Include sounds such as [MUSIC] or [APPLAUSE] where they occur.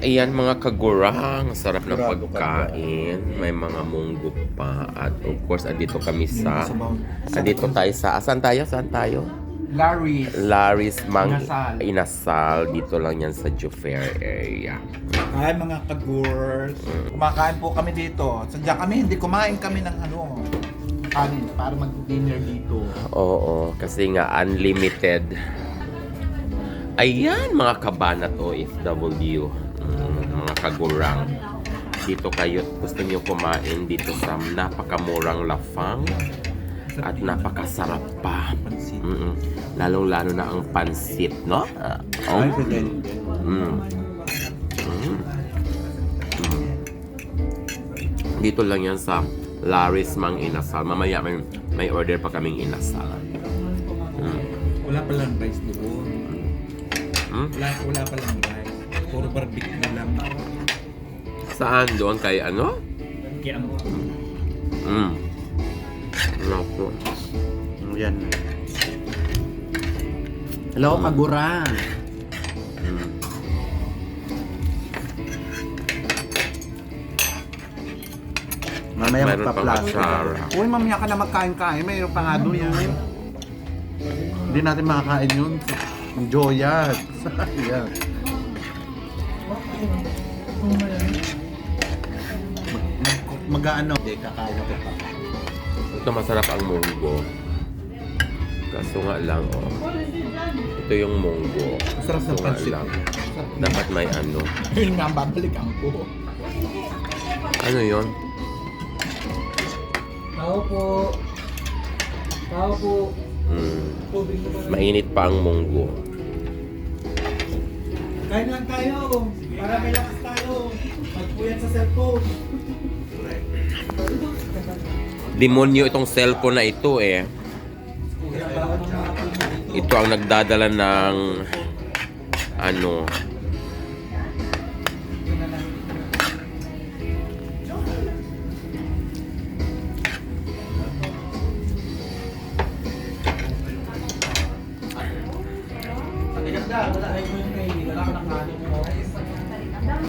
Ayan mga kagurang, sarap ng pagkain. May mga munggo pa. At of course, andito kami sa... Andito tayo sa... Asan tayo? Saan tayo? Larry. Laris Mang Inasal. Inasal. Dito lang yan sa Jufair area. Hi mga kagurs. Kumakain po kami dito. Sadya kami, hindi kumain kami ng ano. Kanin para mag-dinner dito. Oo, kasi nga unlimited. Ayan, mga kabanat OFW. Mm, mga kagurang. Dito kayo, gusto niyo kumain dito sa napakamurang lafang at napakasarap pa. Pansit. Mm Lalong-lalo na ang pansit, no? Ah, oh. Mm. Mm. Mm. Dito lang yan sa Laris Mang Inasal. Mamaya may, may order pa kaming inasal. Mm. Wala pa lang rice doon. Mm. Wala, wala pa lang rice. Puro barbecue na lang. Saan doon kay ano? Kaya ang Mm. Naku. yan. Hello, Kagura. Mm. Mamaya pang magpa-plaster. Uy, mamaya ka na magkain-kain. Mayroon pa nga doon yan. Hindi natin makakain yun. Ang Joya. [LAUGHS] Sayang. Mag- Mag-ano? Hindi, kakain ako pa. Ito masarap ang munggo. Kaso nga lang, oh. Ito yung munggo. Masarap Kaso ng nga pansit. lang, Dapat may ano. [LAUGHS] Yun nga, babalikan ko. Ano yon? Tao po. Tao po. Mm. Tubig naman. Mainit pa ang munggo. Kain lang tayo. Para may lakas tayo. Magpuyat sa cellphone. [LAUGHS] demonyo itong cellphone na ito eh. Ito ang nagdadala ng ano Yeah,